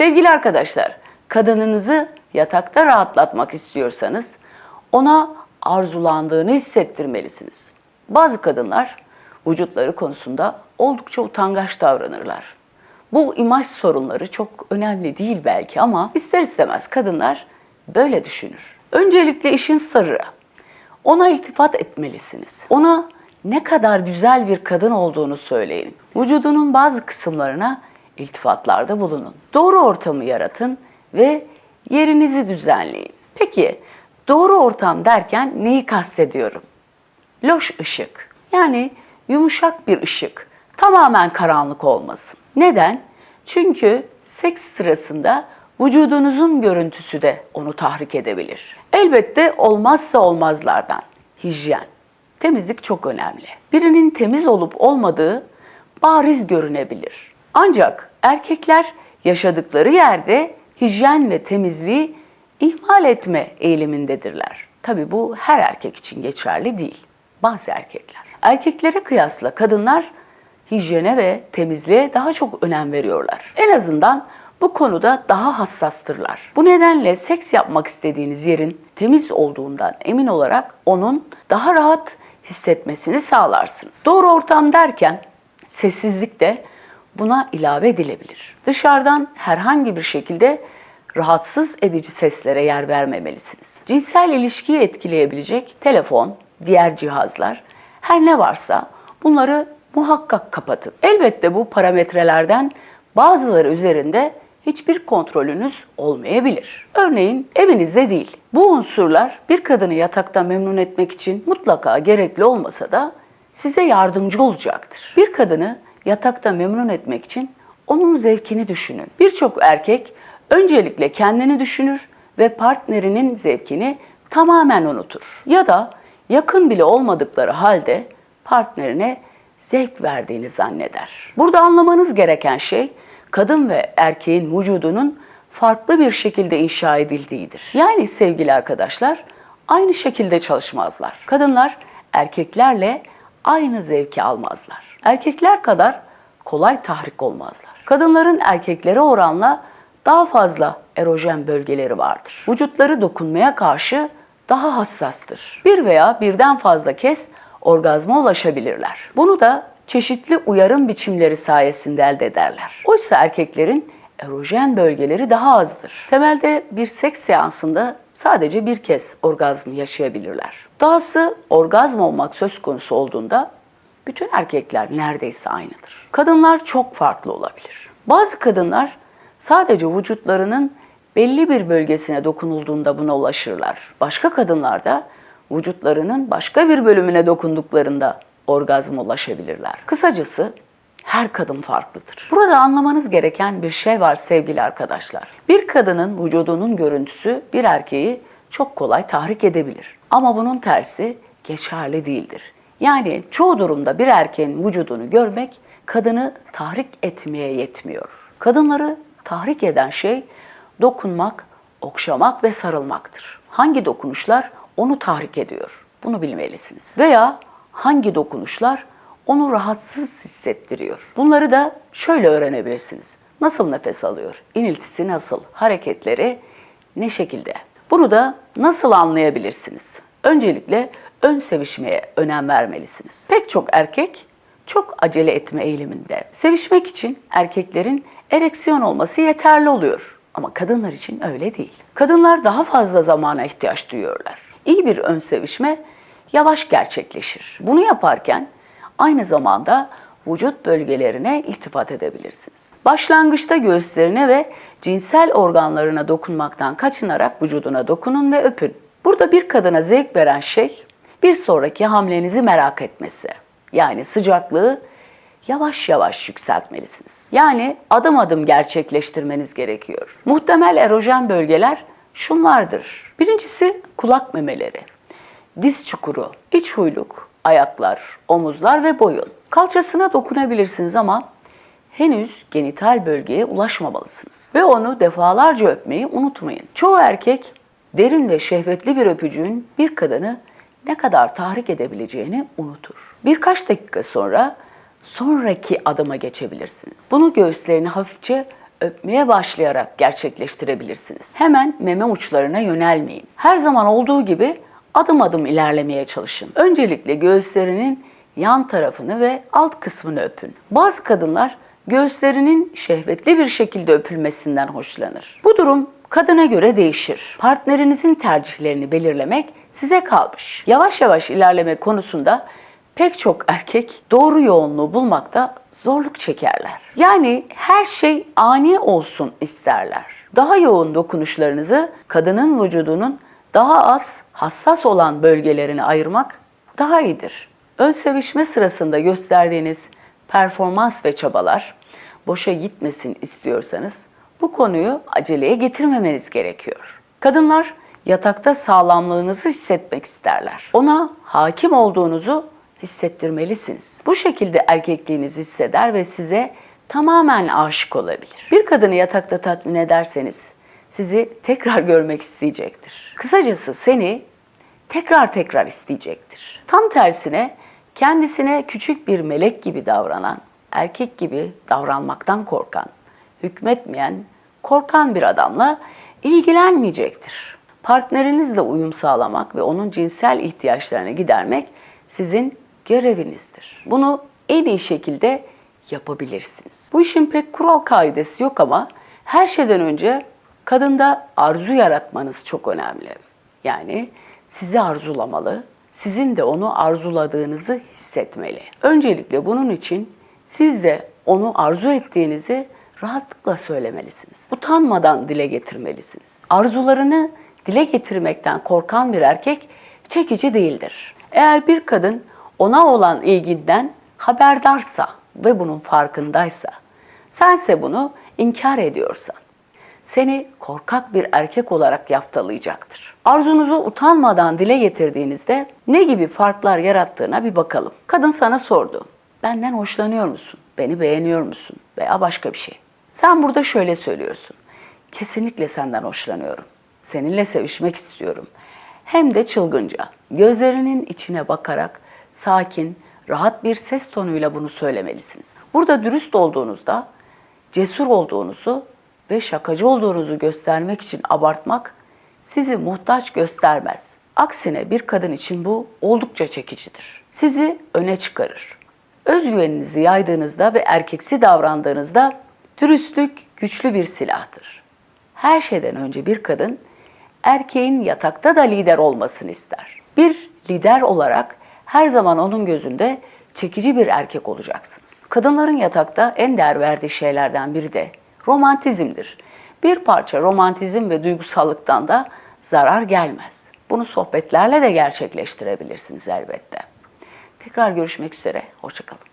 Sevgili arkadaşlar, kadınınızı yatakta rahatlatmak istiyorsanız ona arzulandığını hissettirmelisiniz. Bazı kadınlar vücutları konusunda oldukça utangaç davranırlar. Bu imaj sorunları çok önemli değil belki ama ister istemez kadınlar böyle düşünür. Öncelikle işin sırrı. Ona iltifat etmelisiniz. Ona ne kadar güzel bir kadın olduğunu söyleyin. Vücudunun bazı kısımlarına iltifatlarda bulunun. Doğru ortamı yaratın ve yerinizi düzenleyin. Peki doğru ortam derken neyi kastediyorum? Loş ışık. Yani yumuşak bir ışık. Tamamen karanlık olmasın. Neden? Çünkü seks sırasında vücudunuzun görüntüsü de onu tahrik edebilir. Elbette olmazsa olmazlardan hijyen. Temizlik çok önemli. Birinin temiz olup olmadığı bariz görünebilir. Ancak erkekler yaşadıkları yerde hijyen ve temizliği ihmal etme eğilimindedirler. Tabi bu her erkek için geçerli değil. Bazı erkekler. Erkeklere kıyasla kadınlar hijyene ve temizliğe daha çok önem veriyorlar. En azından bu konuda daha hassastırlar. Bu nedenle seks yapmak istediğiniz yerin temiz olduğundan emin olarak onun daha rahat hissetmesini sağlarsınız. Doğru ortam derken sessizlik de buna ilave edilebilir. Dışarıdan herhangi bir şekilde rahatsız edici seslere yer vermemelisiniz. Cinsel ilişkiyi etkileyebilecek telefon, diğer cihazlar, her ne varsa bunları muhakkak kapatın. Elbette bu parametrelerden bazıları üzerinde hiçbir kontrolünüz olmayabilir. Örneğin evinizde değil. Bu unsurlar bir kadını yatakta memnun etmek için mutlaka gerekli olmasa da size yardımcı olacaktır. Bir kadını yatakta memnun etmek için onun zevkini düşünün. Birçok erkek öncelikle kendini düşünür ve partnerinin zevkini tamamen unutur. Ya da yakın bile olmadıkları halde partnerine zevk verdiğini zanneder. Burada anlamanız gereken şey kadın ve erkeğin vücudunun farklı bir şekilde inşa edildiğidir. Yani sevgili arkadaşlar aynı şekilde çalışmazlar. Kadınlar erkeklerle aynı zevki almazlar. Erkekler kadar kolay tahrik olmazlar. Kadınların erkeklere oranla daha fazla erojen bölgeleri vardır. Vücutları dokunmaya karşı daha hassastır. Bir veya birden fazla kez orgazma ulaşabilirler. Bunu da çeşitli uyarım biçimleri sayesinde elde ederler. Oysa erkeklerin erojen bölgeleri daha azdır. Temelde bir seks seansında sadece bir kez orgazm yaşayabilirler. Dahası orgazm olmak söz konusu olduğunda bütün erkekler neredeyse aynıdır. Kadınlar çok farklı olabilir. Bazı kadınlar sadece vücutlarının belli bir bölgesine dokunulduğunda buna ulaşırlar. Başka kadınlar da vücutlarının başka bir bölümüne dokunduklarında orgazma ulaşabilirler. Kısacası her kadın farklıdır. Burada anlamanız gereken bir şey var sevgili arkadaşlar. Bir kadının vücudunun görüntüsü bir erkeği çok kolay tahrik edebilir. Ama bunun tersi geçerli değildir. Yani çoğu durumda bir erkeğin vücudunu görmek kadını tahrik etmeye yetmiyor. Kadınları tahrik eden şey dokunmak, okşamak ve sarılmaktır. Hangi dokunuşlar onu tahrik ediyor? Bunu bilmelisiniz. Veya hangi dokunuşlar onu rahatsız hissettiriyor? Bunları da şöyle öğrenebilirsiniz. Nasıl nefes alıyor? İniltisi nasıl? Hareketleri ne şekilde? Bunu da nasıl anlayabilirsiniz? Öncelikle ön sevişmeye önem vermelisiniz. Pek çok erkek çok acele etme eğiliminde. Sevişmek için erkeklerin ereksiyon olması yeterli oluyor. Ama kadınlar için öyle değil. Kadınlar daha fazla zamana ihtiyaç duyuyorlar. İyi bir ön sevişme yavaş gerçekleşir. Bunu yaparken aynı zamanda vücut bölgelerine iltifat edebilirsiniz. Başlangıçta göğüslerine ve cinsel organlarına dokunmaktan kaçınarak vücuduna dokunun ve öpün. Burada bir kadına zevk veren şey bir sonraki hamlenizi merak etmesi. Yani sıcaklığı yavaş yavaş yükseltmelisiniz. Yani adım adım gerçekleştirmeniz gerekiyor. Muhtemel erojen bölgeler şunlardır. Birincisi kulak memeleri, diz çukuru, iç huyluk, ayaklar, omuzlar ve boyun. Kalçasına dokunabilirsiniz ama henüz genital bölgeye ulaşmamalısınız. Ve onu defalarca öpmeyi unutmayın. Çoğu erkek derin ve şehvetli bir öpücüğün bir kadını ne kadar tahrik edebileceğini unutur. Birkaç dakika sonra sonraki adıma geçebilirsiniz. Bunu göğüslerini hafifçe öpmeye başlayarak gerçekleştirebilirsiniz. Hemen meme uçlarına yönelmeyin. Her zaman olduğu gibi adım adım ilerlemeye çalışın. Öncelikle göğüslerinin yan tarafını ve alt kısmını öpün. Bazı kadınlar göğüslerinin şehvetli bir şekilde öpülmesinden hoşlanır. Bu durum kadına göre değişir. Partnerinizin tercihlerini belirlemek size kalmış. Yavaş yavaş ilerleme konusunda pek çok erkek doğru yoğunluğu bulmakta zorluk çekerler. Yani her şey ani olsun isterler. Daha yoğun dokunuşlarınızı kadının vücudunun daha az hassas olan bölgelerini ayırmak daha iyidir. Ön sevişme sırasında gösterdiğiniz performans ve çabalar boşa gitmesin istiyorsanız bu konuyu aceleye getirmemeniz gerekiyor. Kadınlar yatakta sağlamlığınızı hissetmek isterler. Ona hakim olduğunuzu hissettirmelisiniz. Bu şekilde erkekliğinizi hisseder ve size tamamen aşık olabilir. Bir kadını yatakta tatmin ederseniz sizi tekrar görmek isteyecektir. Kısacası seni tekrar tekrar isteyecektir. Tam tersine kendisine küçük bir melek gibi davranan, erkek gibi davranmaktan korkan, hükmetmeyen, korkan bir adamla ilgilenmeyecektir. Partnerinizle uyum sağlamak ve onun cinsel ihtiyaçlarını gidermek sizin görevinizdir. Bunu en iyi şekilde yapabilirsiniz. Bu işin pek kural kaidesi yok ama her şeyden önce kadında arzu yaratmanız çok önemli. Yani sizi arzulamalı, sizin de onu arzuladığınızı hissetmeli. Öncelikle bunun için siz de onu arzu ettiğinizi rahatlıkla söylemelisiniz. Utanmadan dile getirmelisiniz. Arzularını dile getirmekten korkan bir erkek çekici değildir. Eğer bir kadın ona olan ilginden haberdarsa ve bunun farkındaysa, sense bunu inkar ediyorsan, seni korkak bir erkek olarak yaftalayacaktır. Arzunuzu utanmadan dile getirdiğinizde ne gibi farklar yarattığına bir bakalım. Kadın sana sordu. Benden hoşlanıyor musun? Beni beğeniyor musun? Veya başka bir şey. Sen burada şöyle söylüyorsun. Kesinlikle senden hoşlanıyorum. Seninle sevişmek istiyorum. Hem de çılgınca. Gözlerinin içine bakarak sakin, rahat bir ses tonuyla bunu söylemelisiniz. Burada dürüst olduğunuzda, cesur olduğunuzu ve şakacı olduğunuzu göstermek için abartmak sizi muhtaç göstermez. Aksine bir kadın için bu oldukça çekicidir. Sizi öne çıkarır. Özgüveninizi yaydığınızda ve erkeksi davrandığınızda dürüstlük güçlü bir silahtır. Her şeyden önce bir kadın erkeğin yatakta da lider olmasını ister. Bir lider olarak her zaman onun gözünde çekici bir erkek olacaksınız. Kadınların yatakta en değer verdiği şeylerden biri de romantizmdir. Bir parça romantizm ve duygusallıktan da zarar gelmez. Bunu sohbetlerle de gerçekleştirebilirsiniz elbette. Tekrar görüşmek üzere, hoşçakalın.